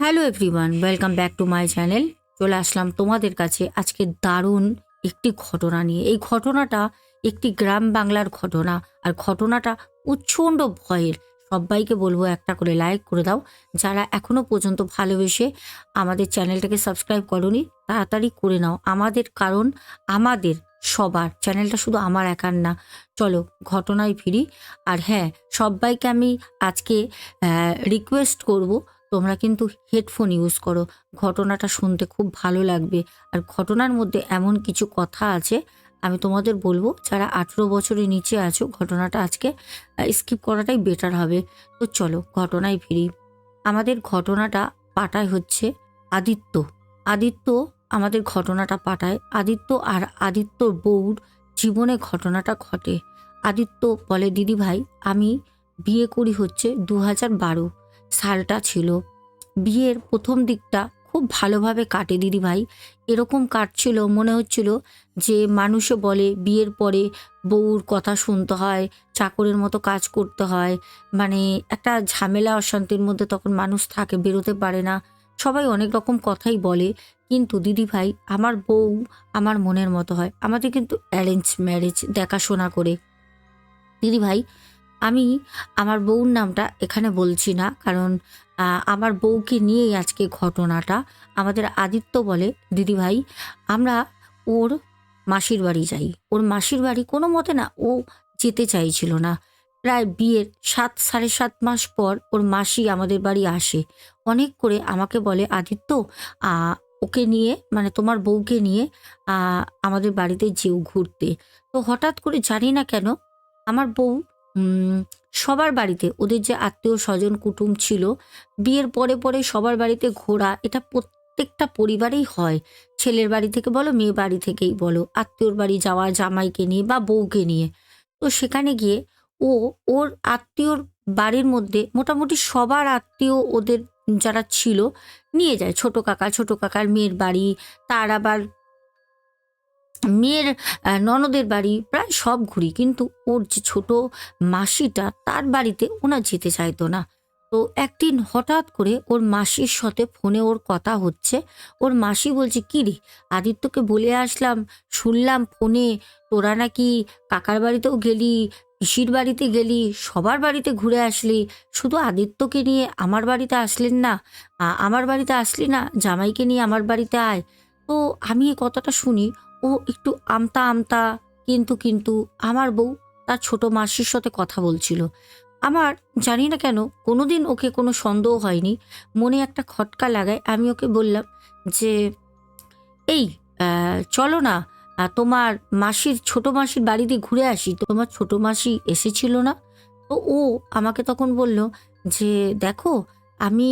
Hello everyone welcome back to my channel চলে আসলাম তোমাদের কাছে আজকে দারুণ একটি ঘটনা নিয়ে। এই ঘটনাটা একটি গ্রাম বাংলার ঘটনা, আর ঘটনাটা প্রচণ্ড ভয়ের। সবাইকে বলব একটা করে লাইক করে দাও। যারা এখনও পর্যন্ত ভালোবেসে আমাদের চ্যানেলটাকে সাবস্ক্রাইব করনি, তাড়াতাড়ি করে নাও। আমাদের কারণ আমাদের সবার। চ্যানেলটা শুধু আমার একার না। চলো ঘটনায় ফিরি। আর হ্যাঁ সবাইকে আমি আজকে রিকোয়েস্ট করব তোমরা কিন্তু হেডফোন ইউজ করো। ঘটনাটা শুনতে খুব ভালো লাগবে। আর ঘটনার মধ্যে এমন কিছু কথা আছে, আমি তোমাদের বলব, যারা আঠেরো বছরের নিচে আছো, ঘটনাটা আজকে স্কিপ করাটাই বেটার হবে। তো চলো, ঘটনায় ফিরি। আমাদের ঘটনাটা পাঠায় হচ্ছে আদিত্য। আদিত্য আমাদের ঘটনাটা পাঠায়। আদিত্য আর আদিত্যর বউর জীবনে ঘটনাটা ঘটে। আদিত্য বলে দিদি ভাই আমি বিয়ে করি হচ্ছে দু হাজার বারো। সালটা ছিল। বিয়ের প্রথম দিকটা খুব ভালোভাবে কাটে দিদি ভাই এরকম কাটছিল, মনে হচ্ছিল যে মানুষে বলে বিয়ের পরে বউর কথা শুনতে হয়, চাকরের মতো কাজ করতে হয়। মানে একটা ঝামেলা, অশান্তির মধ্যে তখন মানুষ থাকে, বেরোতে পারে না। সবাই অনেক রকম কথাই বলে, কিন্তু দিদি ভাই আমার বউ আমার মনের মতো হয়। আমাদের কিন্তু অ্যারেঞ্জ ম্যারেজ দেখাশোনা করে। দিদি ভাই আমি আমার বউর নামটা এখানে বলছি না, কারণ আমার বউকে নিয়েই আজকে ঘটনাটা। আমাদের আদিত্য বলে, দিদি ভাই, আমরা ওর মাসির বাড়ি যাই। ওর মাসির বাড়ি কোনো মতে না, ও যেতে চাইছিল না। প্রায় বিয়ের সাত, সাড়ে সাত মাস পর ওর মাসি আমাদের বাড়ি আসে। অনেক করে আমাকে বলে, আদিত্য ওকে নিয়ে মানে তোমার বউকে নিয়ে আমাদের বাড়িতে যেও ঘুরতে। তো হঠাৎ করে জানি না কেন, আমার বউ সবার বাড়িতে ওদের যে আত্মীয় স্বজন কুটুম ছিল, বিয়ের পরে পরে সবার বাড়িতে ঘোরা, এটা প্রত্যেকটা পরিবারেই হয়। ছেলের বাড়ি থেকে বলো মেয়ে বাড়ি থেকেই বলো, আত্মীয়র বাড়ি যাওয়া, জামাইকে নিয়ে বা বউকে নিয়ে। তো সেখানে গিয়ে ও, ওর আত্মীয়র বাড়ির মধ্যে মোটামুটি সবার আত্মীয় ওদের যারা ছিল, নিয়ে যায়। ছোট কাকা, ছোট কাকার মেয়ের বাড়ি, তার আবার মেয়ের ননদের বাড়ি প্রায় সব ঘুরি, কিন্তু ওর যে ছোট মাসিটা তার বাড়িতে ওনা যেতে চাইতো না। তো একদিন হঠাৎ করে ওর মাসির সাথে ফোনে ওর কথা হচ্ছে। ওর মাসি বলছে, কি রে, আদিত্যকে বলে আসলাম, শুনলাম ফোনে তোরা নাকি কাকার বাড়িতেও গেলি, পিসির বাড়িতে গেলি, সবার বাড়িতে ঘুরে আসলি, শুধু আদিত্যকে নিয়ে আমার বাড়িতে আসলেন না আমার বাড়িতে আসলি না, জামাইকে নিয়ে আমার বাড়িতে আয়। তো আমি এই কথাটা শুনি ও একটু আমতা আমতা, কিন্তু কিন্তু আমার বউ তার ছোট মাসির সাথে কথা বলছিল। আমার জানি না কেন কোনোদিন ওকে কোনো সন্দেহ হয়নি। মনে একটা খটকা লাগায় আমি ওকে বললাম যে, এই চলো না তোমার মাসির ছোট মাসির বাড়িতে ঘুরে আসি। তোমার ছোট মাসি এসেছিল না? তো ও আমাকে তখন বলল যে, দেখো, আমি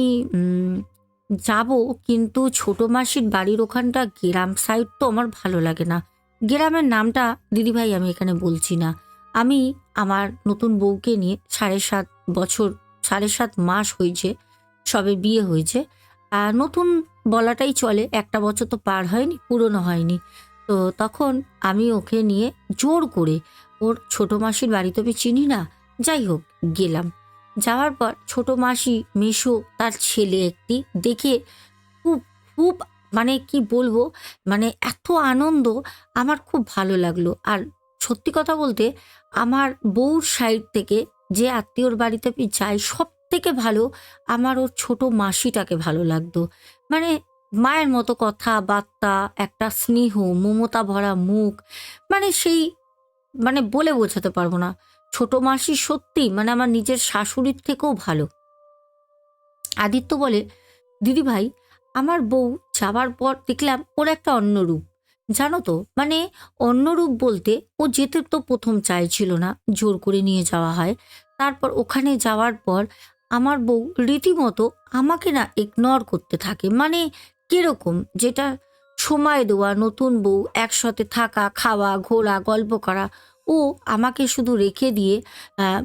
যাব, কিন্তু ছোট মাসির বাড়ির ওখানটা গ্রাম সাইড তো আমার ভালো লাগে না। গ্রামের নামটা দিদিভাই আমি এখানে বলছি না। আমি আমার নতুন বউকে নিয়ে সাড়ে সাত বছর, সাড়ে সাত মাস হয়েছে, সবে বিয়ে হয়েছে। আর নতুন বলাটাই চলে, একটা বছর তো পার হয়নি, পুরনো হয়নি। তো তখন আমি ওকে নিয়ে জোর করে, ওর ছোট মাসির বাড়ি তো আমি চিনি না, যাই হোক, গেলাম। যাওয়ার পর ছোট মাসি মেশো, তার ছেলে একটি, দেখে খুব খুব মানে কি বলব মানে এত আনন্দ, আমার খুব ভালো লাগল। আর সত্যি কথা বলতে, আমার বউর সাইড থেকে যে আত্মীয়র বাড়িতে আমি যাই সব থেকে ভালো আমার ওর ছোট মাসিটাকে ভালো লাগতো। মানে মায়ের মতো কথা বার্তা একটা স্নেহ, মমতা ভরা মুখ মানে সেই মানে বলে বোঝাতে পারব না। ছোট মাসি সত্যি মানে আমার নিজের শাশুড়ির থেকেও ভালো। আদিত্য বলে, দিদি ভাই, আমার বউ যাওয়ার পর দেখলাম ওর একটা অন্য রূপ। জানো তো মানে অন্য রূপ বলতে ও যেতে তো প্রথম চাইছিল না জোর করে নিয়ে যাওয়া হয়। তারপর ওখানে যাওয়ার পর আমার বউ রীতিমতো আমাকে না ইগনোর করতে থাকে। মানে কীরকম? যেটা সময় দেওয়া, নতুন বউ, একসাথে থাকা, খাওয়া, ঘোরা, গল্প করা ও আমাকে শুধু রেখে দিয়ে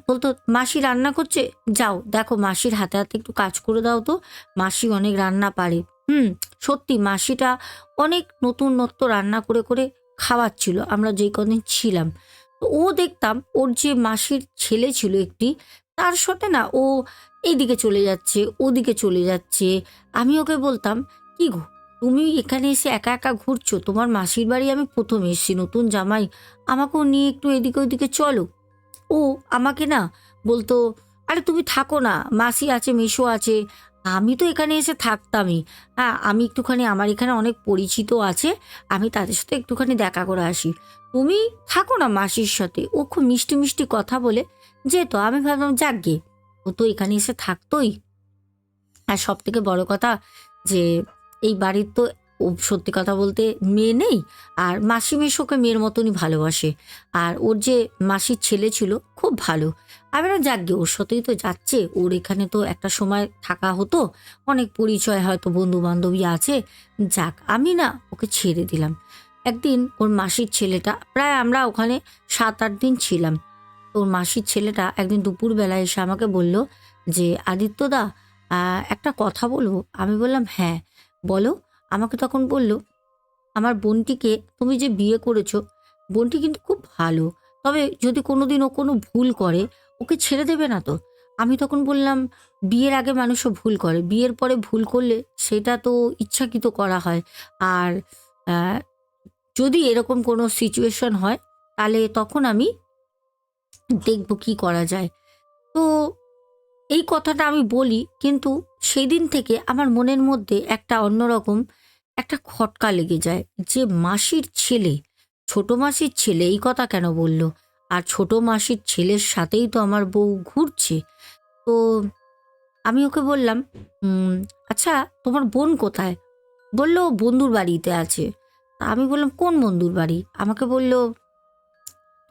বলতো, মাসি রান্না করছে? যাও, দেখো মাসির হাতে হাতে একটু কাজ করে দাও তো, মাসি অনেক রান্না পারে। হুম, সত্যি মাসিটা অনেক নতুন নত্য রান্না করে করে খাওয়াচ্ছিল, আমরা যেই কদিন ছিলাম। তো ও দেখতাম, ওর যে মাসির ছেলে ছিল একটি, তার সাথে না ও এইদিকে চলে যাচ্ছে, ওদিকে চলে যাচ্ছে। আমি ওকে বলতাম, কি গো তুমি এখানে এসে একা একা ঘুরছো? তোমার মাসির বাড়ি আমি প্রথম এসেছি, নতুন জামাই। আমাকেও নিয়ে একটু এদিকে ওদিকে চলো। ও, আমাকে না? বলতো, আরে তুমি থাকো না, মাসি আছে মেশো আছে। আমি তো এখানে এসে থাকতামই। হ্যাঁ আমি একটুখানি, আমার এখানে অনেক পরিচিত আছে, আমি তাদের সাথে একটুখানি দেখা করে আসি। তুমি থাকো না মাসির সাথে? ও খুব মিষ্টি মিষ্টি কথা বলে যেত। আমি ভাবলাম যাক গে ও তো এখানে এসে থাকতোই। আর সব থেকে বড় কথা যে এই বাড়ির তো সত্যি কথা বলতে মেয়ে নেই, আর মাসি মেশোকে মেয়ের মতনই ভালোবাসে। আর ওর যে মাসির ছেলে ছিল, খুব ভালো। আমি না যাক গে, ওর সাথেই তো যাচ্ছে। ওর এখানে তো একটা সময় থাকা হতো। অনেক পরিচয় হয়তো বন্ধু বান্ধবী আছে। যাক, আমি না ওকে ছেড়ে দিলাম। একদিন ওর মাসির ছেলেটা, প্রায় আমরা ওখানে সাত আট দিন ছিলাম। ওর মাসির ছেলেটা একদিন দুপুরবেলায় এসে আমাকে বলল যে আদিত্যদা একটা কথা বলব? আমি বললাম হ্যাঁ। বলো, আমাকে তখন বলল, আমার বোনটিকে তুমি যে বিয়ে করেছ, বোনটি কিন্তু খুব ভালো। তবে যদি কোনোদিন ও কোনো ভুল করে, ওকে ছেড়ে দেবে না তো? আমি তখন বললাম, বিয়ের আগে মানুষও ভুল করে। বিয়ের পরে ভুল করলে সেটা তো ইচ্ছাকৃত করা হয়। আর যদি এরকম কোনো সিচুয়েশন হয়, তাহলে তখন আমি দেখব কি করা যায়। তো এই কথাটা আমি বলি কিন্তু সেই দিন থেকে আমার মনের মধ্যে একটা অন্যরকম একটা খটকা লেগে যায় যে মাসির ছেলে, ছোট মাসির ছেলে এই কথা কেন বলল? আর ছোট মাসির ছেলের সাথেই তো আমার বউ ঘুরছে। তো আমি ওকে বললাম আচ্ছা তোমার বোন কোথায়? বলল, "ও বন্ধুর বাড়িতে আছে। আমি বললাম, কোন বন্ধুর বাড়ি? আমাকে বলল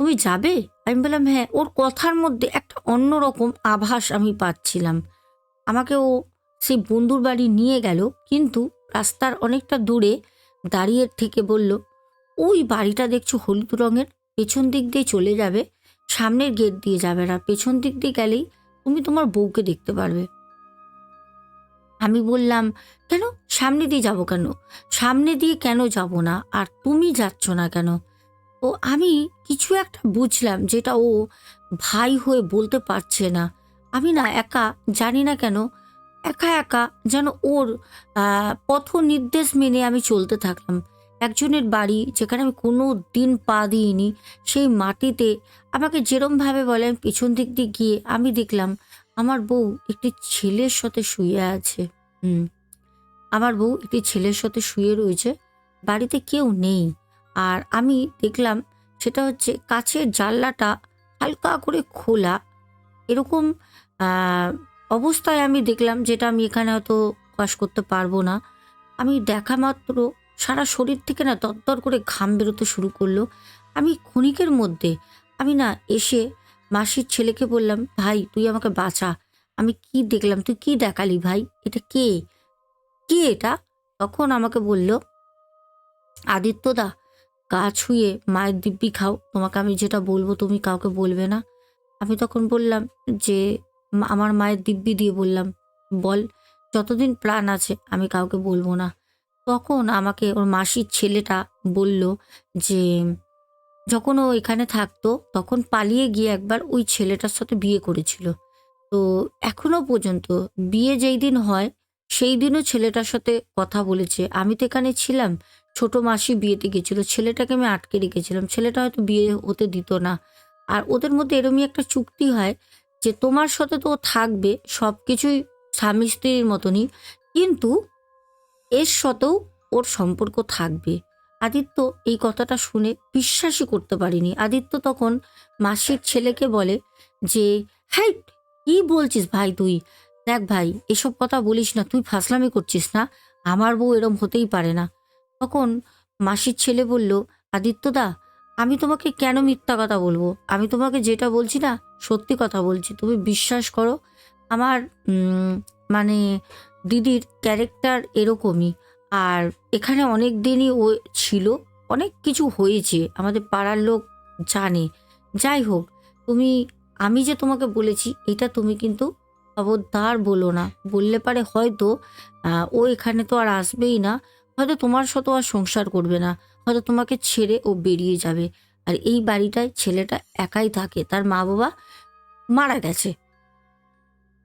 তুমি যাবে? আমি বললাম হ্যাঁ। ওর কথার মধ্যে একটা অন্যরকম আভাস আমি পাচ্ছিলাম। আমাকে ও সেই বন্ধুর বাড়ি নিয়ে গেল, কিন্তু রাস্তার অনেকটা দূরে দাঁড়িয়ে থেকে বলল, ওই বাড়িটা দেখছ হলুদ রঙের? পেছন দিক দিয়ে চলে যাবে, সামনের গেট দিয়ে যাবে না। পেছন দিক দিয়ে গেলেই তুমি তোমার বউকে দেখতে পারবে। আমি বললাম, কেন? সামনে দিয়ে যাব কেন? সামনে দিয়ে কেন যাব না? আর তুমি যাচ্ছ না কেন? তো আমি কিছু একটা বুঝলাম যেটা ও ভাই হয়ে বলতে পারছে না। আমি না একা, জানি না কেন, একা একা যেন ওর পথ নির্দেশ মেনে আমি চলতে থাকলাম। একজনের বাড়ি যেখানে আমি কোনো দিন পা দিইনি, সেই মাটিতে আমাকে যেরমভাবে বলে আমি পিছন দিক দিয়ে গিয়ে আমি দেখলাম আমার বউ একটি ছেলের সাথে শুয়ে আছে। হুম, আমার বউ একটি ছেলের সাথে শুয়ে রয়েছে, বাড়িতে কেউ নেই। আর আমি দেখলাম সেটা হচ্ছে কাছের জানলাটা হালকা করে খোলা। এরকম অবস্থায় আমি দেখলাম যেটা আমি এখানে হয়তো প্রকাশ করতে পারব না। আমি দেখা মাত্র সারা শরীর থেকে না তত্তর করে ঘাম বেরোতে শুরু করল। আমি ক্ষণিকের মধ্যে, আমি না এসে মাসির ছেলেকে বললাম, ভাই, তুই আমাকে বাঁচা। আমি কি দেখলাম? তুই কি দেখালি ভাই? এটা কে? কে এটা? তখন আমাকে বলল আদিত্যদা গা ছুঁয়ে মায়ের দিব্যি খাও। তোমাকে আমি যেটা বলব তুমি কাউকে বলবে না। আমি তখন বললাম যে আমার মায়ের দিব্যি দিয়ে বললাম, বল, যতদিন প্রাণ আছে আমি কাউকে বলব না। তখন আমাকে ওর মাসির ছেলেটা বলল যে, যখন ও এখানে থাকতো, তখন পালিয়ে গিয়ে একবার ওই ছেলেটার সাথে বিয়ে করেছিল। তো এখনও পর্যন্ত বিয়ে যেই দিন হয়, সেই দিনও ছেলেটার সাথে কথা বলেছে। আমি তো এখানে ছিলাম ছোট মাসি বিয়েতে গেছিল, ছেলেটাকে আমি আটকে রেখেছিলাম। ছেলেটা হয়তো বিয়ে হতে দিত না। আর ওদের মধ্যে এরমই একটা চুক্তি হয় যে তোমার সাথে তো থাকবে সব কিছুই স্বামী স্ত্রীর মতনই, কিন্তু এর সাথেও ওর সম্পর্ক থাকবে। আদিত্য এই কথাটা শুনে বিশ্বাসই করতে পারিনি। আদিত্য তখন মাসির ছেলেকে বলে যে হ্যাঁ কি বলছিস ভাই তুই? দেখ ভাই, এসব কথা বলিস না, তুই ফাসলামি করছিস না। আমার বউ এরম হতেই পারে না। তখন মাসির ছেলে বলল, আদিত্যদা, আমি তোমাকে কেন মিথ্যা কথা বলব? আমি তোমাকে যেটা বলছি না, সত্যি কথা বলছি। তুমি বিশ্বাস করো, আমার মানে দিদির ক্যারেক্টার এরকমই। আর এখানে অনেক দিনই ও ছিল, অনেক কিছু হয়েছে, আমাদের পাড়ার লোক জানে। যাই হোক, তুমি, আমি যে তোমাকে বলেছি, এটা তুমি কিন্তু খবরদার বলো না। বললে পারে হয়তো ও এখানে তো আর আসবেই না। হয়তো তোমার সাথে আর সংসার করবে না, হয়তো তোমাকে ছেড়ে ও বেরিয়ে যাবে। আর এই বাড়িটায় ছেলেটা একাই থাকে, তার মা বাবা মারা গেছে।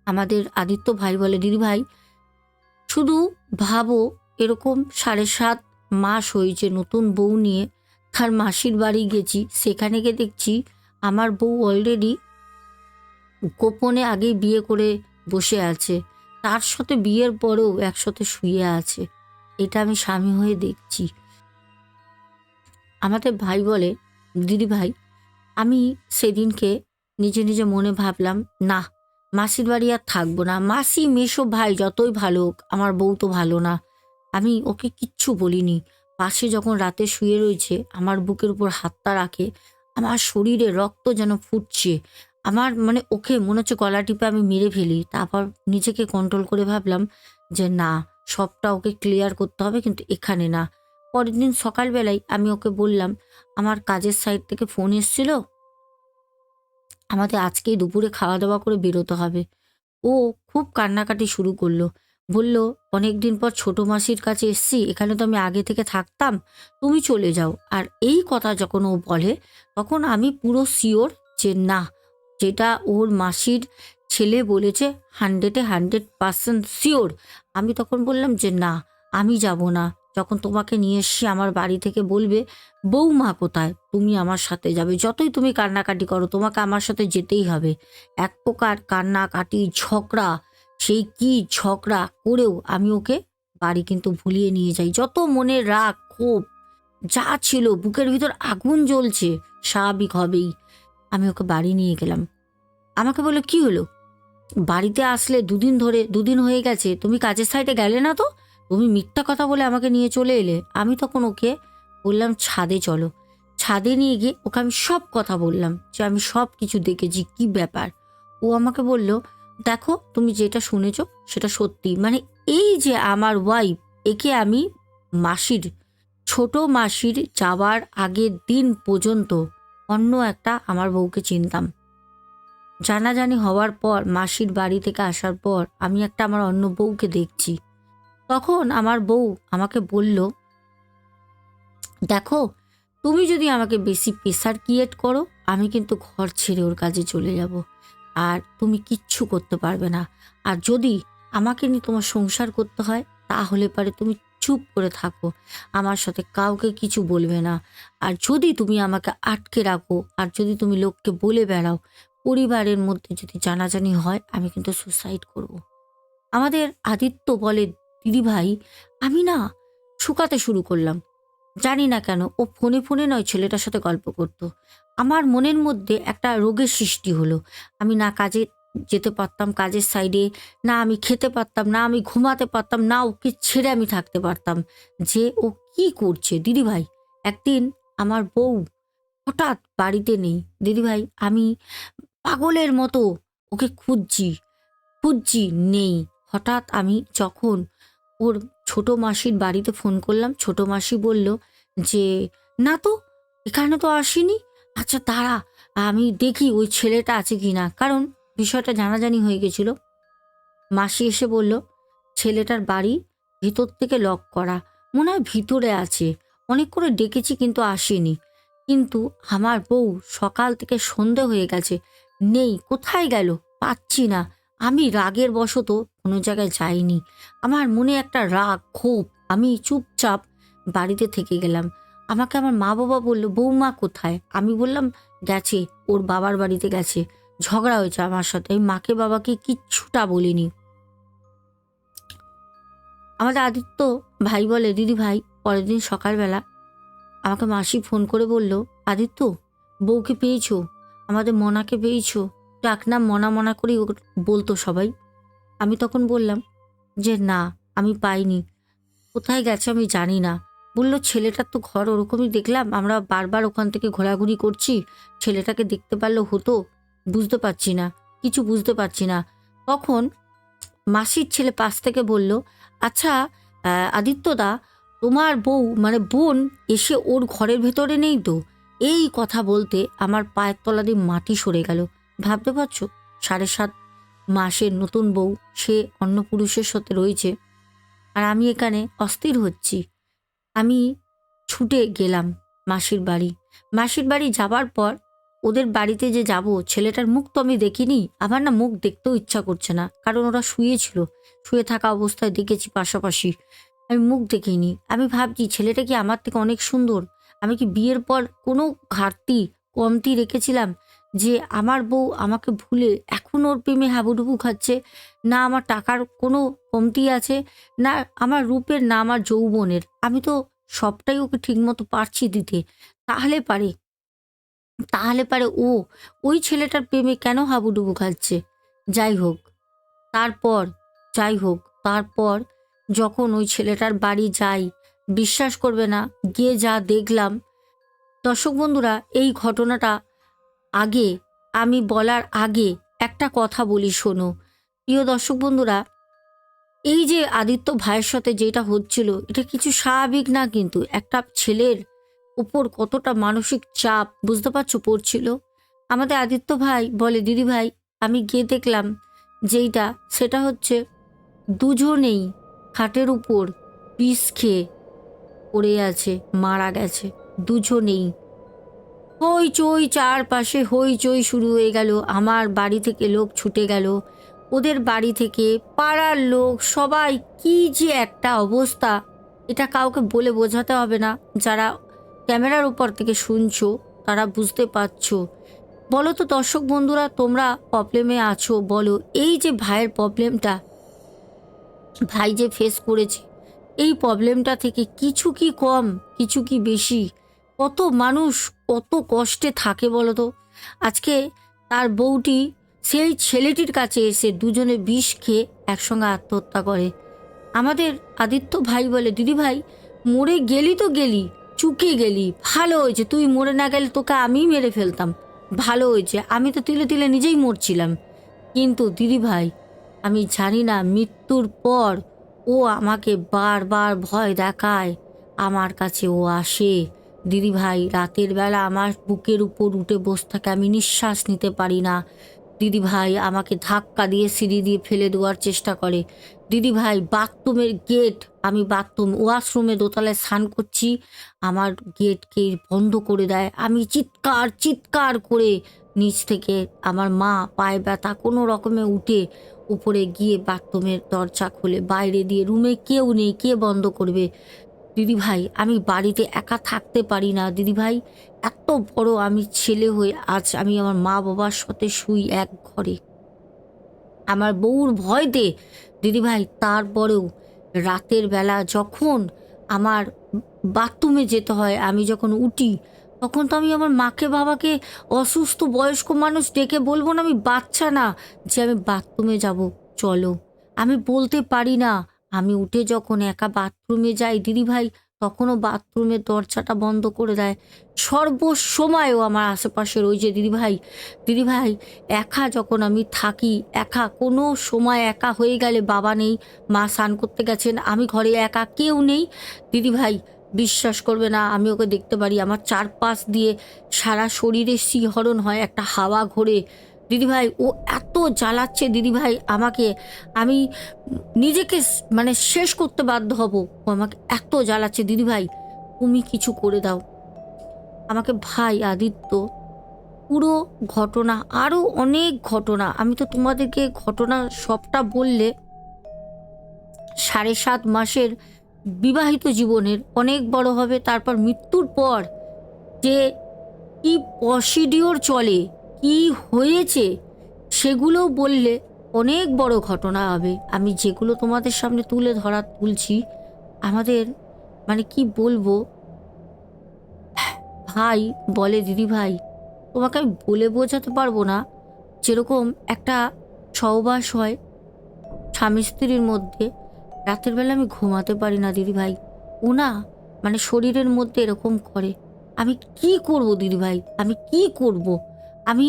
আমাদের আদিত্য ভাই বলে, দিদি ভাই, শুধু ভাবো এরকম সাড়ে সাত মাস হয়েছে নতুন বউ নিয়ে, তার মাসির বাড়ি গেছি, সেখানে গিয়ে দেখছি আমার বউ অলরেডি গোপনে আগেই বিয়ে করে বসে আছে। তার সাথে বিয়ের পরেও একসাথে শুয়ে আছে। এটা আমি স্বামী হয়ে দেখছি। আমাদের ভাই বলে, দিদি ভাই, আমি সেদিনকে নিজে নিজে মনে ভাবলাম, না, মাসির বাড়ি আর থাকব না। মাসি মেশো ভাই যতই ভালো হোক, আমার বউ তো ভালো না। আমি ওকে কিচ্ছু বলিনি। পাশে যখন রাতে শুয়ে রয়েছে, আমার বুকের উপর হাতটা রাখে, আমার শরীরে রক্ত যেন ফুটছে। আমার মানে ওকে মনে হচ্ছে গলা টিপে আমি মেরে ফেলি। তারপর নিজেকে কন্ট্রোল করে ভাবলাম যে, না সবটা ওকে ক্লিয়ার করতে হবে, কিন্তু এখানে না। পরের দিন সকালবেলায় আমি ওকে বললাম, আমার কাজের সাইড থেকে ফোন এসেছিল। আমাদের আজকেই দুপুরে খাওয়া দাওয়া করে বেরোতে হবে। ও খুব কান্নাকাটি শুরু করল। বলল, অনেক দিন পর ছোট মাসির কাছে এসছি, এখানে তো আমি আগে থেকে থাকতাম, তুমি চলে যাও। আর এই কথা যখন ও বলে, তখন আমি পুরো শিওর যে না, যেটা ওর মাসির ছেলে বলেছে হান্ড্রেডে হান্ড্রেড পার্সেন্ট শিওর। আমি তখন বললাম যে, না, আমি যাব না। যখন তোমাকে নিয়ে এসছি, আমার বাড়ি থেকে বলবে, বৌমা কোথায়? তুমি আমার সাথে যাবে। যতই তুমি কান্নাকাটি করো, তোমাকে আমার সাথে যেতেই হবে। এক প্রকার কান্নাকাটি, ঝগড়া, সেই কি ঝগড়া করেও আমি ওকে বাড়ি কিন্তু ভুলিয়ে নিয়ে যাই। যত মনে রাগ, ক্ষোভ, যা ছিল, বুকের ভিতর আগুন জ্বলছে, স্বাভাবিক হবেই। আমি ওকে বাড়ি নিয়ে গেলাম। আমাকে বলল, কি হলো? বাড়িতে আসলে দুদিন ধরে, দুদিন হয়ে গেছে, তুমি কাজের সাইডে গেলে না তো? তুমি মিথ্যা কথা বলে আমাকে নিয়ে চলে এলে। আমি তখন ওকে বললাম, ছাদে চলো। ছাদে নিয়ে গিয়ে ওকে আমি সব কথা বললাম, যে আমি সব কিছু দেখেছি, কি ব্যাপার? ও আমাকে বলল, দেখো, তুমি যেটা শুনেছ, সেটা সত্যি। মানে এই যে আমার ওয়াইফ একে আমি মাসির, ছোট মাসির যাওয়ার আগের দিন পর্যন্ত অন্য একটা আমার বউকে চিনতাম। জানাজানি হওয়ার পর, মাসির বাড়ি থেকে আসার পর আমি একটা আমার অন্য বউকে দেখছি। তখন আমার বউ আমাকে বলল, দেখো, তুমি যদি আমাকে বেশি প্রেশার ক্রিয়েট করো, আমি কিন্তু ঘর ছেড়ে ওর কাজে চলে যাব। আর তুমি কিচ্ছু করতে পারবে না। আর যদি আমাকে নিয়ে তোমার সংসার করতে হয়, তাহলে পারে তুমি চুপ করে থাকো। আমার সাথে কাউকে কিছু বলবে না। আর যদি তুমি আমাকে আটকে রাখো, আর যদি তুমি লোককে বলে বেড়াও পরিবারের মধ্যে যদি জানাজানি হয়, আমি কিন্তু সুসাইড করব। আমাদের আদিত্য বলে দিদি ভাই, আমি না শুকাতে শুরু করলাম। জানি না কেন, ও ফোনে ফোনে নয়, ছেলেটার সাথে গল্প করত। আমার মনের মধ্যে একটা রোগের সৃষ্টি হলো। আমি না কাজে যেতে পারতাম, কাজের সাইডে না আমি খেতে পারতাম, না আমি ঘুমাতে পারতাম, না ওকে ছেড়ে আমি থাকতে পারতাম। যে ও কি করছে? দিদি ভাই, একদিন আমার বউ হঠাৎ বাড়িতে নেই। দিদি ভাই, আমি পাগলের মতো। ওকে খুঁজছি খুঁজছি, নেই। হঠাৎ আমি যখন ওর ছোট মাসির বাড়িতে ফোন করলাম, ছোট মাসি বলল যে, না তো, এখানে তো আসেনি। আচ্ছা দাঁড়া, আমি দেখি ওই ছেলেটা আছে কি না কারণ বিষয়টা জানাজানি হয়ে গেছিল। মাসি এসে বলল, ছেলেটার বাড়ি ভিতর থেকে লক করা। মনে হয় ভিতরে আছে। অনেক করে ডেকেছি কিন্তু আসেনি। কিন্তু আমার বউ সকাল থেকে সন্ধে হয়ে গেছে। নেই, কোথায় গেল? পাচ্ছি না। আমি রাগের বশত কোনো জায়গায় যাইনি। আমার মনে একটা রাগ, ক্ষোভ। আমি চুপচাপ বাড়িতে থেকে গেলাম। আমাকে আমার মা বাবা বলল, বৌমা কোথায়? আমি বললাম, গেছে, ওর বাবার বাড়িতে গেছে। ঝগড়া হয়েছে আমার সাথে। আমি মাকে বাবাকে কিচ্ছুটা বলিনি। আমাদের আদিত্য ভাই বলে, দিদি ভাই, পরের দিন সকালবেলা আমাকে মাসি ফোন করে বলল, আদিত্য, বউকে পেয়েছ? আমাদের মনাকে পেয়েছ ডাকনাম মনা মনা করেই বলতো সবাই। আমি তখন বললাম যে, না, আমি পাইনি। কোথায় গেছে আমি জানি না। বলল ছেলেটার তো ঘর ওরকমই দেখলাম। আমরা বারবার ওখান থেকে ঘোরাঘুরি করছি। ছেলেটাকে দেখতে পারলে হতো, বুঝতে পারছি না, কিছু বুঝতে পারছি না। তখন মাসির ছেলে পাশ থেকে বলল আচ্ছা আদিত্যদা তোমার বউ মানে বোন এসে ওর ঘরের ভেতরে নেই তো? এই কথা বলতে আমার পায়ের তলা দিয়ে মাটি সরে গেল। ভাবতে পারছ? সাড়ে সাত মাসের নতুন বউ, সে অন্য পুরুষের সাথে রয়েছে। আর আমি এখানে অস্থির হচ্ছি। আমি ছুটে গেলাম মাসির বাড়ি। মাসির বাড়ি যাবার পর ওদের বাড়িতে যে যাব, ছেলেটার মুখ তো আমি দেখিনি। আমার না মুখ দেখতেও ইচ্ছা করছে না, কারণ ওরা শুয়েছিল। শুয়ে থাকা অবস্থায় দেখেছি পাশাপাশি। আমি মুখ দেখিনি। আমি ভাবছি, ছেলেটা কি আমার থেকে অনেক সুন্দর? আমি কি বিয়ের পর কোনো ঘাটতি কমতি রেখেছিলাম যে আমার বউ আমাকে ভুলে এখন ওর প্রেমে হাবুডুবু খাচ্ছে? না আমার টাকার কোনো কমতি আছে? না আমার রূপের, না আমার যৌবনের। আমি তো সবটাই ওকে ঠিকমতো পারছি দিতে। তাহলে পারে। তাহলে পারে ও। ওই ছেলেটার প্রেমে কেন হাবুডুবু খাচ্ছে? যাই হোক, তারপর, যাই হোক, তারপর যখন ওই ছেলেটার বাড়ি যাই বিশ্বাস করবে না। গিয়ে যা দেখলাম। দর্শক বন্ধুরা, এই ঘটনাটা আগে, আমি বলার আগে একটা কথা বলি, শোনো। প্রিয় দর্শক বন্ধুরা, এই যে আদিত্য ভাইয়ের সাথে যেটা হচ্ছিল, এটা কিছু স্বাভাবিক না কিন্তু। একটা ছেলের উপর কতটা মানসিক চাপ, বুঝতে পারছ, পড়ছিল। আমাদের আদিত্য ভাই বলে, দিদি ভাই, আমি গিয়ে দেখলাম যেইটা, সেটা হচ্ছে দুজনেই খাটের উপর বিষ খেয়ে পড়ে আছে, মারা গেছে, দুজনেই। হইচই চারপাশে হইচই শুরু হয়ে গেল, আমার বাড়ি থেকে লোক ছুটে গেল। ওদের বাড়ি থেকে পাড়ার লোক, সবাই কি যে একটা অবস্থা। এটা কাউকে বলে বোঝাতে হবে না, যারা ক্যামেরার উপর থেকে শুনছো, তারা বুঝতে পারছ। বলো তো দর্শক বন্ধুরা, তোমরা প্রবলেমে আছো? বলো, এই যে ভাইয়ের প্রবলেমটা, ভাই যে ফেস করেছে এই প্রবলেমটা থেকে কিছু কি কম, কিছু কি বেশি? কত মানুষ কত কষ্টে থাকে বলো তো আজকে তার বউটি সেই ছেলেটির কাছে এসে দুজনে বিষ খেয়ে একসঙ্গে আত্মহত্যা করে। আমাদের আদিত্য ভাই বলে, দিদি ভাই, মরে গেলি তো গেলি, চুকে গেলি, ভালো হয়েছে, তুই মরে না গেলে তোকে আমিই মেরে ফেলতাম, ভালো হয়েছে, আমি তো তিলে তিলে নিজেই মরছিলাম। কিন্তু দিদি ভাই, আমি জানি না মৃত্যুর পর ও আমাকে বারবার ভয় দেখায়। আমার কাছে ও আসে। দিদি ভাই রাতের বেলা আমার বুকের উপর উঠে বসে থাকে, আমি নিঃশ্বাস নিতে পারি না। দিদি ভাই আমাকে ধাক্কা দিয়ে সিঁড়ি দিয়ে ফেলে দেওয়ার চেষ্টা করে। দিদি ভাই বাথরুমের গেট আমি বাথরুম, ওয়াশরুমে দোতলায় স্নান করছি। আমার গেটকে বন্ধ করে দেয়। আমি চিৎকার চিৎকার করে নিচ থেকে আমার মা পায়ে ব্যথা কোনো রকমে উঠে উপরে গিয়ে বাথরুমের দরজা খুলে বাইরে দিয়ে রুমে কেউ নেই, কে বন্ধ করবে? দিদি ভাই, আমি বাড়িতে একা থাকতে পারি না। দিদি ভাই, এত বড় আমি ছেলে হয়ে আজ আমি আমার মা বাবার সাথে শুই এক ঘরে। আমার বউর ভয়তে দিদি ভাই, তারপরেও রাতের বেলা যখন আমার বাথরুমে যেতে হয়, আমি যখন উঠি তখন তো আমি আমার মাকে, বাবাকে অসুস্থ বয়স্ক মানুষ ডেকে বলব না আমি বাচ্চা না, যে আমি বাথরুমে যাব, চলো। আমি বলতে পারি না। আমি উঠে যখন একা বাথরুমে যাই, দিদি ভাই তখনও বাথরুমের দরজাটা বন্ধ করে দেয়। সর্বসময়ও আমার আশেপাশের ওই যে দিদি ভাই দিদি ভাই, একা যখন আমি থাকি, একা কোনো সময় একা হয়ে গেলে বাবা নেই, মা স্নান করতে গেছেন, আমি ঘরে একা কেউ নেই। দিদি ভাই বিশ্বাস করবে না, আমি ওকে দেখতে পারি। আমার চারপাশ দিয়ে সারা শরীরে শিহরণ হয়, একটা হাওয়া ঘোরে। দিদিভাই, ও এত জ্বালাচ্ছে দিদিভাই আমাকে। আমি নিজেকে মানে শেষ করতে বাধ্য হব। ও আমাকে এত জ্বালাচ্ছে দিদিভাই, তুমি কিছু করে দাও। আমাকে ভাই আদিত্য, পুরো ঘটনা আরও অনেক ঘটনা, আমি তো তোমাদেরকে ঘটনা সবটা বললে সাড়ে সাত মাসের বিবাহিত জীবনের অনেক বড় হবে, তারপর মৃত্যুর পর যে কি প্রসিডিওর চলে, কি হয়েছে, সেগুলো বললে অনেক বড় ঘটনা হবে। আমি যেগুলো তোমাদের সামনে তুলে ধরা, তুলছি, আমাদের মানে কি বলব? ভাই বলে দিদি ভাই তোমাকে আমি বলে বোঝাতে পারব না। যেরকম একটা সহবাস হয় স্বামী স্ত্রীর মধ্যে রাতের বেলা আমি ঘুমাতে পারি না দিদি ভাই ও না মানে শরীরের মধ্যে এরকম করে। আমি কি করব দিদি ভাই আমি কি করব? আমি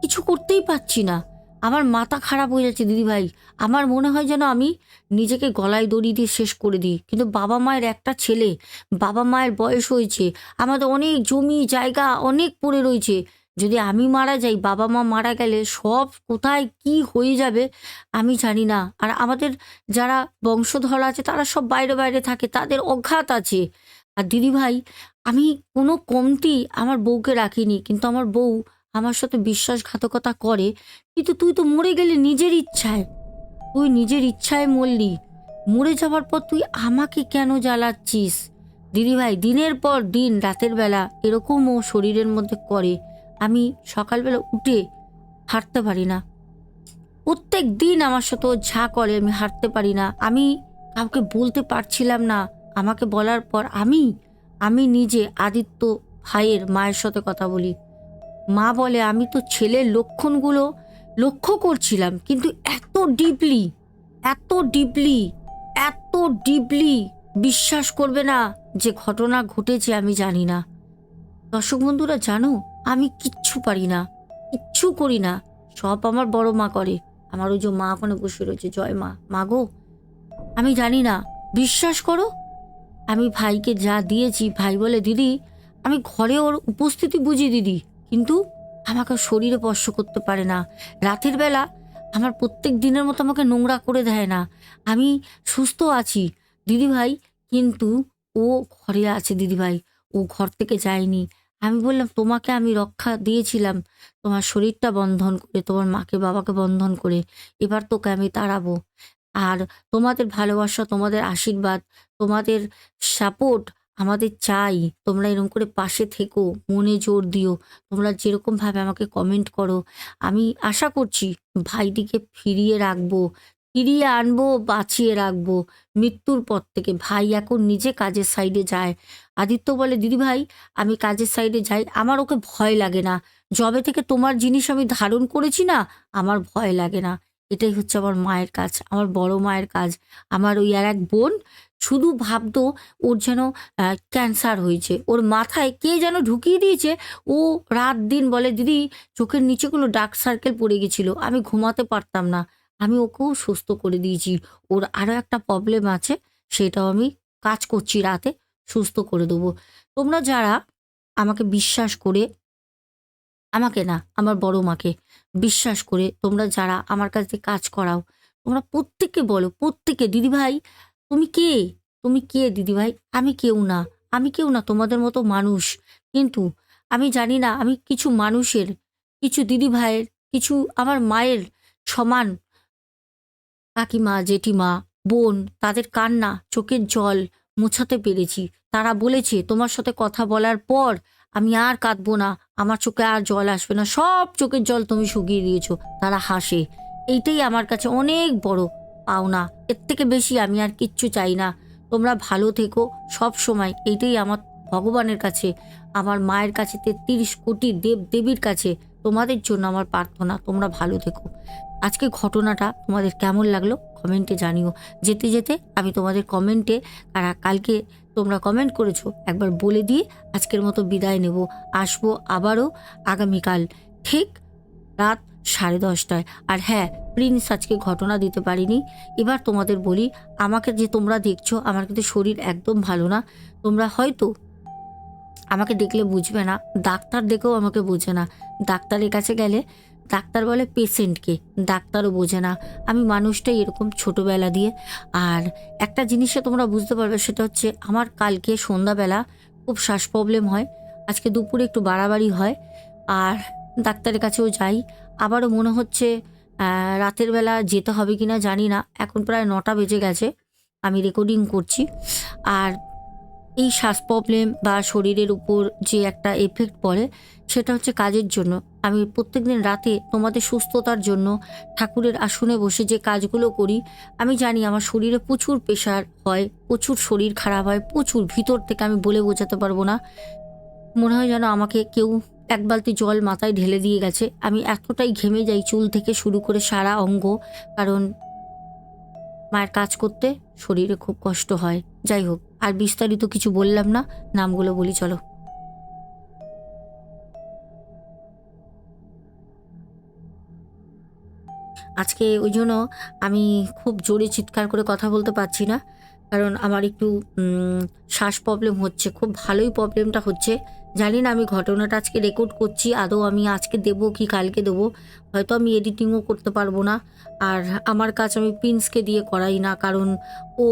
কিছু করতেই পারছি না। আমার মাথা খারাপ হয়ে যাচ্ছে দিদি ভাই আমার মনে হয় যেন আমি নিজেকে গলায় দড়ি দিয়ে শেষ করে দিই। কিন্তু বাবা মায়ের একটা ছেলে, বাবা মায়ের বয়স হয়েছে, আমাদের অনেক জমি, জায়গা অনেক পড়ে রয়েছে। যদি আমি মারা যাই, বাবা মা মারা গেলে সব কোথায় কি হয়ে যাবে আমি জানি না। আর আমাদের যারা বংশধর আছে, তারা সব বাইরে বাইরে থাকে, তাদের অঘাত আছে। আর দিদি ভাই, আমি কোনো কমতি আমার বউকে রাখিনি, কিন্তু আমার বউ আমার সাথে বিশ্বাসঘাতকতা করে, কিন্তু তুই তো মরে গেলে নিজের ইচ্ছায়। তুই নিজের ইচ্ছায় মরলি। মরে যাওয়ার পর তুই আমাকে কেন জ্বালাচ্ছিস? দিদিভাই দিনের পর দিন, রাতের বেলা এরকমও শরীরের মধ্যে করে। আমি সকালবেলা উঠে হাঁটতে পারি না। প্রত্যেক দিন আমার সাথে ঝা করে আমি হাঁটতে পারি না। আমি কাউকে বলতে পারছিলাম না। আমাকে বলার পর আমি আমি নিজে আদিত্য ভাইয়ের মায়ের সাথে কথা বলি। মা বলে, আমি তো ছেলের লক্ষণগুলো লক্ষ্য করছিলাম, কিন্তু এত ডিপলি এত ডিপলি এত ডিপলি বিশ্বাস করবে না যে ঘটনা ঘটেছে আমি জানি না। দর্শক বন্ধুরা, জানো আমি কিচ্ছু পারি না, কিচ্ছু করি না। সব আমার বড় মা করে। আমার ওই যে মা ওখানে বসে রয়েছে। জয় মা। মা গো, আমি জানি না, বিশ্বাস করো? আমি ভাইকে যা দিয়েছি, ভাই বলে, দিদি, আমি ঘরে ওর উপস্থিতি বুঝি দিদি। কিন্তু আমাকে শরীরে স্পর্শ করতে পারে না। রাতের বেলা আমার প্রত্যেক দিনের মতো আমাকে নোংরা করে দেয় না। আমি সুস্থ আছি দিদিভাই কিন্তু ও ঘরে আছে দিদিভাই ও ঘর থেকে যায়নি। আমি বললাম, তোমাকে আমি রক্ষা দিয়েছিলাম। তোমার শরীরটা বন্ধন করে, তোমার মাকে, বাবাকে বন্ধন করে। এবার তোকে আমি তাড়াবো। আর তোমাদের ভালোবাসা, তোমাদের আশীর্বাদ, তোমাদের সাপোর্ট আমাদের চাই। তোমরা এরকম করে পাশে থেকো, মনে জোর দিও। তোমরা যেরকমভাবে আমাকে কমেন্ট করো, আমি আশা করছি ভাইটিকে ফিরিয়ে রাখব। ফিরিয়ে আনব, বাঁচিয়ে রাখব। মৃত্যুর পর থেকে ভাই এখন নিজে কাজের সাইডে যায়। আদিত্য বলে, দিদি ভাই, আমি কাজের সাইডে যাই, আমার ওকে ভয় লাগে না। যবে থেকে তোমার জিনিস আমি ধারণ করেছি না, আমার ভয় লাগে না। এটাই হচ্ছে আমার মায়ের কাজ, আমার বড় মায়ের কাজ। আমার ওই আর এক বোন, শুধু ভাবতো ওর যেন ক্যান্সার হয়েছে। ওর মাথায় কে যেন ঢুকিয়ে দিয়েছে, ও রাত দিন বলে, দিদি, চোখের নিচে কোনো ডার্ক সার্কেল পড়ে গেছিল, আমি ঘুমাতে পারতাম না। আমি ওকেও সুস্থ করে দিয়েছি। ওর আরও একটা প্রবলেম আছে, সেটাও আমি কাজ করছি রাতে, সুস্থ করে দেবো। তোমরা যারা আমাকে বিশ্বাস করে, আমাকে না, আমার বড় মাকে বিশ্বাস করে তোমরা যারা আমার কাছে কাজ করাও, তোমরা প্রত্যেককে বলো প্রত্যেকে দিদিভাই, তুমি কে? তুমি কে, দিদিভাই? আমি কেউ না, আমি কেউ না, তোমাদের মতো মানুষ। কিন্তু আমি জানি না, আমি কিছু মানুষের, কিছু দিদিভাইয়ের, কিছু আমার মায়ের সমান কাকিমা, জেঠিমা, বোন, তাদের কান্না, চোখের জল মোছাতে পেরেছি। তারা বলেছে, তোমার সাথে কথা বলার পর আমি আর কাঁদবো না। আমার চোখে আর জল আসবে না। সব চোখের জল তুমি শুকিয়ে দিয়েছ। তারা হাসে। এইটাই আমার কাছে অনেক বড় পাওনা। এর থেকে বেশি আমি আর কিচ্ছু চাই না। তোমরা ভালো থেকো সব সময়। এইটাই আমার ভগবানের কাছে। আমার মায়ের কাছে তেত্রিশ কোটি দেব দেবীর কাছে। তোমাদের জন্য আমার প্রার্থনা, তোমরা ভালো থেকো। আজকে ঘটনাটা তোমাদের কেমন লাগল কমেন্টে জানিও। যেতে যেতে আমি তোমাদের কমেন্টে কারা কালকে তোমরা কমেন্ট করেছ, একবার বলে দিয়ে আজকের মতো বিদায় নেব। আসব আবারও আগামীকাল ঠিক রাত সাড়ে দশটায়। আর হ্যাঁ প্রিন্স আজকে ঘটনা দিতে পারিনি। এবার তোমাদের বলি, আমাকে যে তোমরা দেখছ, আমার কিন্তু শরীর একদম ভালো না। তোমরা হয়তো আমাকে দেখলে বুঝবে না, ডাক্তার দেখেও আমাকে বোঝে না। ডাক্তারের কাছে গেলে ডাক্তার বলে পেশেন্টকে, ডাক্তারও বোঝে না। আমি মানুষটাই এরকম ছোটোবেলা দিয়ে। আর একটা জিনিসে তোমরা বুঝতে পারবে, সেটা হচ্ছে আমার কালকে সন্ধ্যাবেলা খুব শ্বাস প্রবলেম হয়। আজকে দুপুরে একটু বাড়াবাড়ি হয়। আর ডাক্তারের কাছেও যাই। আবারও মনে হচ্ছে রাতের বেলা যেতে হবে কিনা জানি না। এখন প্রায় নটা বেজে গেছে। আমি রেকর্ডিং করছি। আর এই শ্বাস প্রবলেম বা শরীরের উপর যে একটা এফেক্ট পড়ে, সেটা হচ্ছে কাজের জন্য। আমি প্রত্যেকদিন রাতে তোমাদের সুস্থতার জন্য ঠাকুরের আসনে বসে যে কাজগুলো করি, আমি জানি আমার শরীরে প্রচুর প্রেশার হয়, প্রচুর শরীর খারাপ হয়, প্রচুর ভিতর থেকে আমি বলে বোঝাতে পারব না। মনে হয় যেন আমাকে কেউ এক বালতি জল মাথায় ঢেলে দিয়ে গেছে। আমি এতটাই ঘেমে যাই চুল থেকে শুরু করে সারা অঙ্গ, কারণ মায়ের কাজ করতে শরীরে খুব কষ্ট হয়। যাই হোক আর বিস্তারিত কিছু বললাম না, নামগুলো বলি, চলো। আজকে ওই জন্য আমি খুব জোরে চিৎকার করে কথা বলতে পারছি না, কারণ আমার একটু শ্বাস প্রবলেম হচ্ছে, খুব ভালোই প্রবলেমটা হচ্ছে। জানি না আমি ঘটনাটা আজকে রেকর্ড করছি, আদৌ আমি আজকে দেবো কি কালকে দেবো, হয়তো আমি এডিটিংও করতে পারব না, আর আমার কাজ আমি প্রিন্সকে দিয়ে করাই না, কারণ ও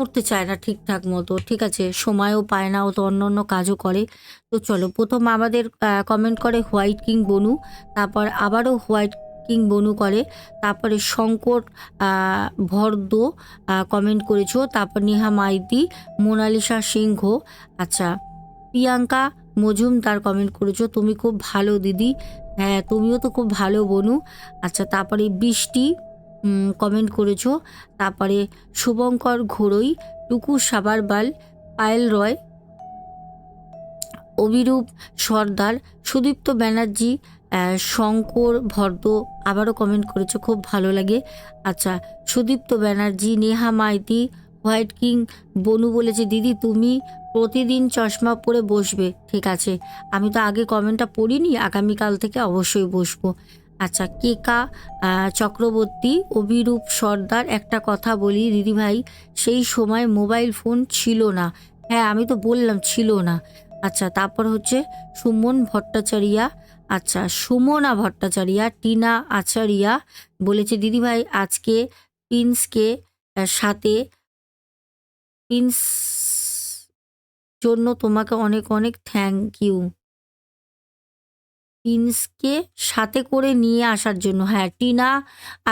করতে চায় না ঠিকঠাক মতো, ঠিক আছে? সময়ও পায় না, ও তো অন্য অন্য কাজও করে। তো চলো, প্রথম আমাদের কমেন্ট করে হোয়াইট কিং বনু তারপর আবারও হোয়াইট কিং বনু করে, তারপরে শঙ্কর ভরদ কমেন্ট করেছ, তারপর নেহা মাইতি মোনালিসা সিংহ আচ্ছা প্রিয়াঙ্কা মজুমদার কমেন্ট করেছ, তুমি খুব ভালো দিদি। হ্যাঁ তুমিও তো খুব ভালো বনু। আচ্ছা তারপরে বৃষ্টি কমেন্ট করেছ। তারপরে শুভঙ্কর ঘোড়ই, টুকু সাবারবাল পায়েল রয়, অভিরূপ সর্দার, সুদীপ্ত ব্যানার্জি শঙ্কর ভর্দ আবারও কমেন্ট করেছ, খুব ভালো লাগে। আচ্ছা সুদীপ্ত ব্যানার্জি, নেহা মাইতি, হোয়াইট কিং, বনু বলেছে, দিদি, তুমি প্রতিদিন চশমা পরে বসবে। ঠিক আছে, আমি তো আগে কমেন্টটা পড়িনি, আগামীকাল থেকে অবশ্যই বসবো। আচ্ছা কেকা চক্রবর্তী, অভিরূপ সর্দার, একটা কথা বলি, দিদিভাই, সেই সময় মোবাইল ফোন ছিল না। হ্যাঁ আমি তো বললাম ছিল না। আচ্ছা তারপর হচ্ছে সুমন ভট্টাচারিয়া আচ্ছা সুমনা ভট্টাচারিয়া, টিনা আচারিয়া বলেছে, দিদিভাই, আজকে প্রিন্সকে সাথে প্রিন্স জন্য তোমাকে অনেক অনেক থ্যাংক ইউ। প্রিন্সকে সাথে করে নিয়ে আসার জন্য। হ্যাঁ টিনা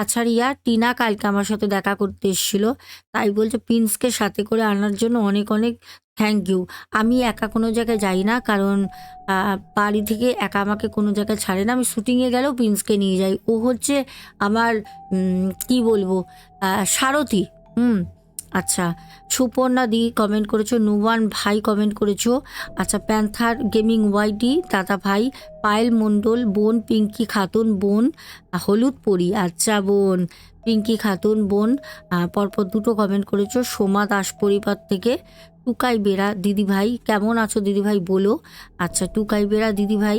আছাড়িয়া টিনা কালকে আমার সাথে দেখা করতে এসেছিল। তাই বলছে প্রিন্সকে সাথে করে আনার জন্য অনেক অনেক থ্যাংক ইউ আমি একা কোনো জায়গায় যাই না, কারণ বাড়ি থেকে একা আমাকে কোনো জায়গায় ছাড়ে না। আমি শুটিংয়ে গেলেও প্রিন্সকে নিয়ে যাই। ও হচ্ছে আমার কি বলব সারথি। হুম। আচ্ছা সুপর্ণা দি কমেন্ট করেছ নুবান ভাই কমেন্ট করেছ। আচ্ছা প্যান্থার গেমিং ওয়াইটি দাদা ভাই, পায়েল মণ্ডল, বোন, পিঙ্কি খাতুন, বোন হলুদ পরি আচ্ছা বোন, পিঙ্কি খাতুন, বোন পরপর দুটো কমেন্ট করেছ, সোমা দাস পরিবার থেকে, টুকাই বেরা দিদি ভাই, কেমন আছো দিদি ভাই বলো। আচ্ছা টুকাই বেরা দিদি ভাই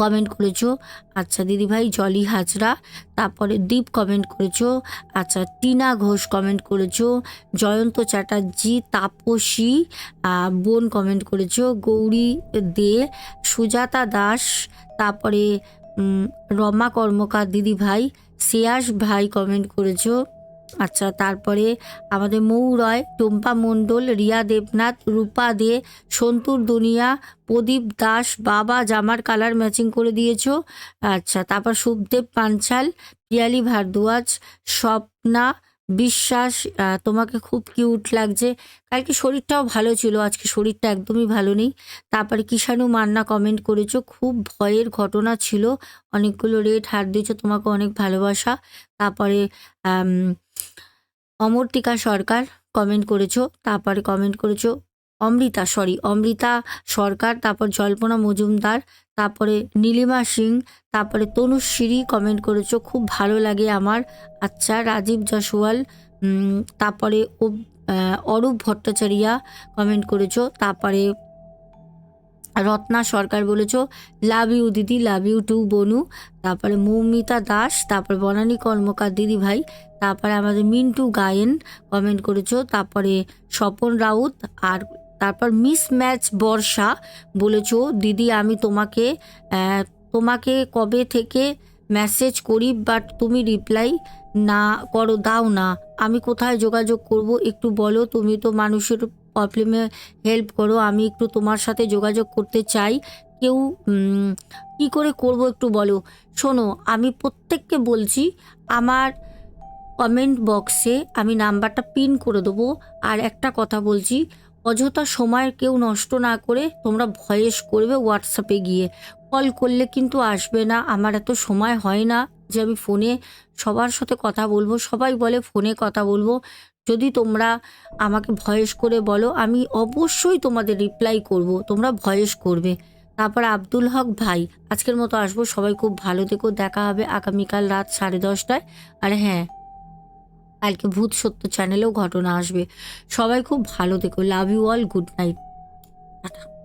কমেন্ট করেছ। আচ্ছা দিদি ভাই জলি হাজরা। তারপরে দীপ কমেন্ট করেছ। আচ্ছা টিনা ঘোষ কমেন্ট করেছ। জয়ন্ত চ্যাটার্জি, তাপসী বোন কমেন্ট করেছ। গৌরী দে, সুজাতা দাস, তারপরে রমা কর্মকার দিদি ভাই শ্রেয়াস ভাই কমেন্ট করেছ। আচ্ছা তারপরে আমাদের মৌ রয়, টম্পা মণ্ডল, রিয়া দেবনাথ, রূপা দে, সন্তুর দুনিয়া, প্রদীপ দাস, বাবা জামার কালার ম্যাচিং করে দিয়েছ। আচ্ছা তারপর শুভদেব পাঞ্চাল পিয়ালি ভারদ্বাজ, স্বপ্না বিশ্বাস তোমাকে খুব কিউট লাগছে। কালকে শরীরটাও ভালো ছিল, আজকে শরীরটা একদমই ভালো নেই। তারপরে কিষাণু মান্না কমেন্ট করেছ, খুব ভয়ের ঘটনা ছিল। অনেকগুলো রেট হার দিয়েছ, তোমাকে অনেক ভালোবাসা। তারপরে অমর্তিকা সরকার কমেন্ট করেছ, তারপরে কমেন্ট করেছ অমৃতা সরি অমৃতা সরকার, তারপর জল্পনা মজুমদার, তারপরে নীলিমা সিং, তারপরে তনুশ্রী কমেন্ট করেছ, খুব ভালো লাগে আমার। আচ্ছা রাজীব জসওয়াল তারপরে অরূপ ভট্টাচারিয়া কমেন্ট করেছ, তারপরে রত্না সরকার বলেছ লাভ ইউ দিদি লাভ ইউ টু বনু। তারপরে মৌমিতা দাস, তারপরে বনানী কর্মকার দিদি ভাই, তারপরে আমাদের মিন্টু গায়েন কমেন্ট করেছ, তারপরে স্বপন রাউত আর তারপর মিস ম্যাচ বর্ষা বলেছ, দিদি, আমি তোমাকে তোমাকে কবে থেকে মেসেজ করি বাট তুমি রিপ্লাই না করো, দাও না। আমি কোথায় যোগাযোগ করব, একটু বলো, তুমি তো মানুষের প্রবলেমে হেল্প করো, আমি একটু তোমার সাথে যোগাযোগ করতে চাই। কেউ কি করে করব একটু বলো? শোনো, আমি প্রত্যেককে বলছি, আমার কমেন্ট বক্সে আমি নাম্বারটা পিন করে দেবো। আর একটা কথা বলছি, অযথা সময় কেউ নষ্ট না করে তোমরা ভয়েস করবে হোয়াটসঅ্যাপে গিয়ে। কল করলে কিন্তু আসবে না, আমার এত সময় হয় না যে আমি ফোনে সবার সাথে কথা বলব, সবাই বলে ফোনে কথা বলব। যদি তোমরা আমাকে ভয়েস করে বলো, আমি অবশ্যই তোমাদের রিপ্লাই করব। তোমরা ভয়েস করবে। তারপর আব্দুল হক ভাই, আজকের মতো আসব। সবাই খুব ভালো থেকো। দেখা হবে আগামীকাল রাত সাড়ে দশটায়। আর হ্যাঁ কালকে ভূত সত্য চ্যানেলেও ঘটনা আসবে। সবাই খুব ভালো থেকো। Love you all good night tata.